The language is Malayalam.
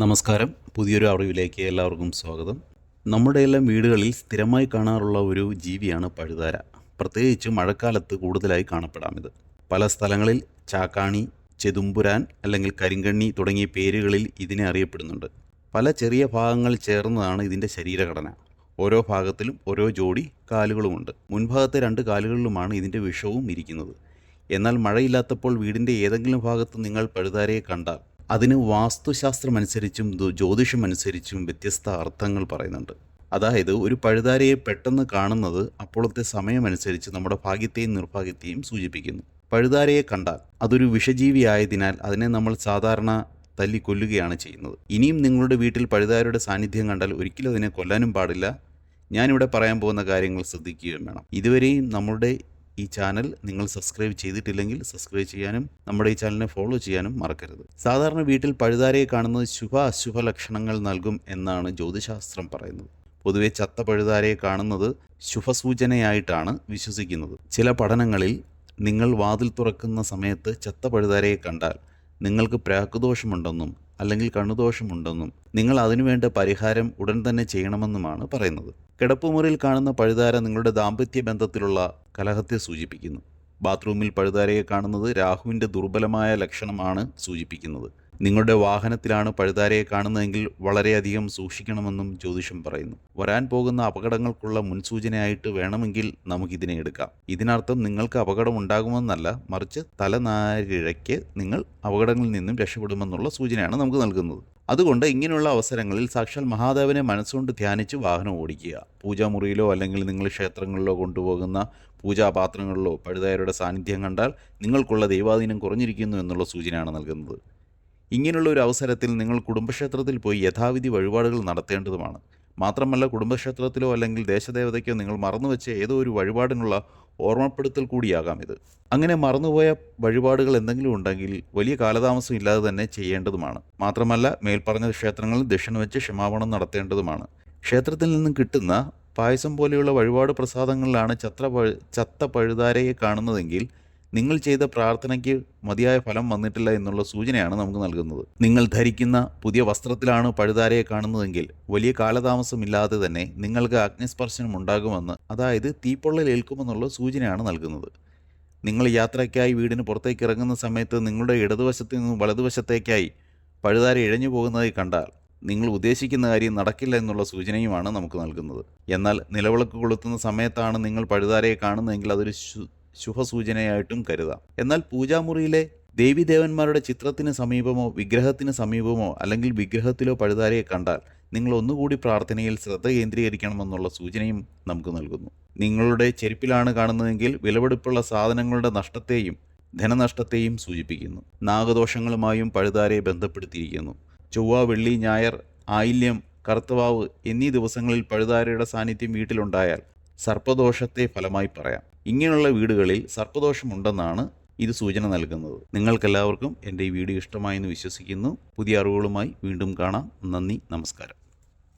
നമസ്കാരം. പുതിയൊരു അറിവിലേക്ക് എല്ലാവർക്കും സ്വാഗതം. നമ്മുടെ എല്ലാം വീടുകളിൽ സ്ഥിരമായി കാണാറുള്ള ഒരു ജീവിയാണ് പഴുതാര. പ്രത്യേകിച്ച് മഴക്കാലത്ത് കൂടുതലായി കാണപ്പെടാമിത് പല സ്ഥലങ്ങളിൽ ചാക്കാണി ചെതുമ്പുരാൻ അല്ലെങ്കിൽ കരിങ്കണ്ണി തുടങ്ങിയ പേരുകളിൽ ഇതിനെ അറിയപ്പെടുന്നുണ്ട്. പല ചെറിയ ഭാഗങ്ങൾ ചേർന്നതാണ് ഇതിന്റെ ശരീരഘടന. ഓരോ ഭാഗത്തിലും ഓരോ ജോഡി കാലുകളുമുണ്ട്. മുൻഭാഗത്തെ രണ്ട് കാലുകളിലുമാണ് ഇതിന്റെ വിഷവും ഇരിക്കുന്നത്. എന്നാൽ മഴയില്ലാത്തപ്പോൾ വീടിന്റെ ഏതെങ്കിലും ഭാഗത്ത് നിങ്ങൾ പഴുതാരയെ കണ്ടാൽ അതിന് വാസ്തുശാസ്ത്രമനുസരിച്ചും ജ്യോതിഷം അനുസരിച്ചും വ്യത്യസ്ത അർത്ഥങ്ങൾ പറയുന്നുണ്ട്. അതായത് ഒരു പഴുതാരയെ പെട്ടെന്ന് കാണുന്നത് അപ്പോഴത്തെ സമയമനുസരിച്ച് നമ്മുടെ ഭാഗ്യത്തെയും നിർഭാഗ്യത്തെയും സൂചിപ്പിക്കുന്നു. പഴുതാരയെ കണ്ടാൽ അതൊരു വിഷജീവിയായതിനാൽ അതിനെ നമ്മൾ സാധാരണ തല്ലി കൊല്ലുകയാണ് ചെയ്യുന്നത്. ഇനിയും നിങ്ങളുടെ വീട്ടിൽ പഴുതാരയുടെ സാന്നിധ്യം കണ്ടാൽ ഒരിക്കലും അതിനെ കൊല്ലാനും പാടില്ല. ഞാനിവിടെ പറയാൻ പോകുന്ന കാര്യങ്ങൾ ശ്രദ്ധിക്കുകയും വേണം. ഇതുവരെയും നമ്മളുടെ ഈ ചാനൽ നിങ്ങൾ സബ്സ്ക്രൈബ് ചെയ്തിട്ടില്ലെങ്കിൽ സബ്സ്ക്രൈബ് ചെയ്യാനും നമ്മുടെ ഈ ചാനലിനെ ഫോളോ ചെയ്യാനും മറക്കരുത്. സാധാരണ വീട്ടിൽ പഴുതാരയെ കാണുന്നത് ശുഭ അശുഭ ലക്ഷണങ്ങൾ നൽകും എന്നാണ് ജ്യോതിശാസ്ത്രം പറയുന്നത്. പൊതുവെ ചത്ത പഴുതാരയെ കാണുന്നത് ശുഭസൂചനയായിട്ടാണ് വിശ്വസിക്കുന്നത്. ചില പഠനങ്ങളിൽ നിങ്ങൾ വാതിൽ തുറക്കുന്ന സമയത്ത് ചത്ത പഴുതാരയെ കണ്ടാൽ നിങ്ങൾക്ക് പ്രാക്കുദോഷമുണ്ടെന്നും അല്ലെങ്കിൽ കണ്ണുദോഷമുണ്ടെന്നും നിങ്ങൾ അതിനുവേണ്ട പരിഹാരം ഉടൻ തന്നെ ചെയ്യണമെന്നുമാണ് പറയുന്നത്. കിടപ്പുമുറിയിൽ കാണുന്ന പഴുതാര നിങ്ങളുടെ ദാമ്പത്യ ബന്ധത്തിലുള്ള കലഹത്തെ സൂചിപ്പിക്കുന്നു. ബാത്റൂമിൽ പഴുതാരയെ കാണുന്നത് രാഹുവിന്റെ ദുർബലമായ ലക്ഷണമാണ് സൂചിപ്പിക്കുന്നത്. നിങ്ങളുടെ വാഹനത്തിലാണ് പഴുതാരയെ കാണുന്നതെങ്കിൽ വളരെയധികം സൂക്ഷിക്കണമെന്നും ജ്യോതിഷം പറയുന്നു. വരാൻ പോകുന്ന അപകടങ്ങൾക്കുള്ള മുൻസൂചനയായിട്ട് വേണമെങ്കിൽ നമുക്കിതിനെ എടുക്കാം. ഇതിനർത്ഥം നിങ്ങൾക്ക് അപകടം ഉണ്ടാകുമെന്നല്ല മറിച്ച് തലനാരിഴയ്ക്ക് നിങ്ങൾ അപകടങ്ങളിൽ നിന്നും രക്ഷപ്പെടുമെന്നുള്ള സൂചനയാണ് നമുക്ക് നൽകുന്നത്. അതുകൊണ്ട് ഇങ്ങനെയുള്ള അവസരങ്ങളിൽ സാക്ഷാൽ മഹാദേവനെ മനസ്സുകൊണ്ട് ധ്യാനിച്ച് വാഹനം ഓടിക്കുക. പൂജാമുറിയിലോ അല്ലെങ്കിൽ നിങ്ങൾ ക്ഷേത്രങ്ങളിലോ കൊണ്ടുപോകുന്ന പൂജാപാത്രങ്ങളിലോ പഴുതായരുടെ സാന്നിധ്യം കണ്ടാൽ നിങ്ങൾക്കുള്ള ദൈവാധീനം കുറഞ്ഞിരിക്കുന്നു എന്നുള്ള സൂചനയാണ് നൽകുന്നത്. ഇങ്ങനെയുള്ള ഒരു അവസരത്തിൽ നിങ്ങൾ കുടുംബക്ഷേത്രത്തിൽ പോയി യഥാവിധി വഴിപാടുകൾ നടത്തേണ്ടതുമാണ്. മാത്രമല്ല കുടുംബക്ഷേത്രത്തിലോ അല്ലെങ്കിൽ ദേശദേവതയ്ക്കോ നിങ്ങൾ മറന്നുവെച്ച ഏതോ ഒരു വഴിപാടിനുള്ള ഓർമ്മപ്പെടുത്തൽ കൂടിയാകാം ഇത്. അങ്ങനെ മറന്നുപോയ വഴിപാടുകൾ എന്തെങ്കിലും ഉണ്ടെങ്കിൽ വലിയ കാലതാമസം ഇല്ലാതെ തന്നെ ചെയ്യേണ്ടതുമാണ്. മാത്രമല്ല മേൽപ്പറഞ്ഞ ക്ഷേത്രങ്ങളിൽ ദക്ഷിണ വെച്ച് ക്ഷമാപണം നടത്തേണ്ടതുമാണ്. ക്ഷേത്രത്തിൽ നിന്നും കിട്ടുന്ന പായസം പോലെയുള്ള വഴിപാട് പ്രസാദങ്ങളിലാണ് ചത്ര ചത്ത പഴുതാരയെ കാണുന്നതെങ്കിൽ നിങ്ങൾ ചെയ്ത പ്രാർത്ഥനയ്ക്ക് മതിയായ ഫലം വന്നിട്ടില്ല എന്നുള്ള സൂചനയാണ് നമുക്ക് നൽകുന്നത്. നിങ്ങൾ ധരിക്കുന്ന പുതിയ വസ്ത്രത്തിലാണ് പഴുതാരയെ കാണുന്നതെങ്കിൽ വലിയ കാലതാമസമില്ലാതെ തന്നെ നിങ്ങൾക്ക് അഗ്നിസ്പർശനം ഉണ്ടാകുമെന്ന് അതായത് തീപ്പൊള്ളൽ ഏൽക്കുമെന്നുള്ള സൂചനയാണ് നൽകുന്നത്. നിങ്ങൾ യാത്രയ്ക്കായി വീടിന് പുറത്തേക്ക് ഇറങ്ങുന്ന സമയത്ത് നിങ്ങളുടെ ഇടതുവശത്ത് നിന്നും വലതുവശത്തേക്കായി പഴുതാര ഇഴഞ്ഞു പോകുന്നതായി കണ്ടാൽ നിങ്ങൾ ഉദ്ദേശിക്കുന്ന കാര്യം നടക്കില്ല എന്നുള്ള സൂചനയുമാണ് നമുക്ക് നൽകുന്നത്. എന്നാൽ നിലവിളക്ക് കൊളുത്തുന്ന സമയത്താണ് നിങ്ങൾ പഴുതാരയെ കാണുന്നതെങ്കിൽ അതൊരു ശുഭസൂചനയായിട്ടും കരുതാം. എന്നാൽ പൂജാമുറിയിലെ ദേവീദേവന്മാരുടെ ചിത്രത്തിന് സമീപമോ വിഗ്രഹത്തിന് സമീപമോ അല്ലെങ്കിൽ വിഗ്രഹത്തിലോ പഴുതാരയെ കണ്ടാൽ നിങ്ങൾ ഒന്നുകൂടി പ്രാർത്ഥനയിൽ ശ്രദ്ധ കേന്ദ്രീകരിക്കണമെന്നുള്ള സൂചനയും നമുക്ക് നൽകുന്നു. നിങ്ങളുടെ ചെരുപ്പിലാണ് കാണുന്നതെങ്കിൽ വിലപിടിപ്പുള്ള സാധനങ്ങളുടെ നഷ്ടത്തെയും ധനനഷ്ടത്തെയും സൂചിപ്പിക്കുന്നു. നാഗദോഷങ്ങളുമായും പഴുതാരയെ ബന്ധപ്പെടുത്തിയിരിക്കുന്നു. ചൊവ്വ വെള്ളി ഞായർ ആയില്യം കർത്തവാവ് എന്നീ ദിവസങ്ങളിൽ പഴുതാരയുടെ സാന്നിധ്യം വീട്ടിലുണ്ടായാൽ സർപ്പദോഷത്തെ ഫലമായി പറയാം. ഇങ്ങനെയുള്ള വീടുകളിൽ സർപ്പദോഷമുണ്ടെന്നാണ് ഇത് സൂചന നൽകുന്നത്. നിങ്ങൾക്കെല്ലാവർക്കും എന്റെ ഈ വീഡിയോ ഇഷ്ടമായെന്ന് വിശ്വസിക്കുന്നു. പുതിയ അറിവുകളുമായി വീണ്ടും കാണാം. നന്ദി നമസ്കാരം.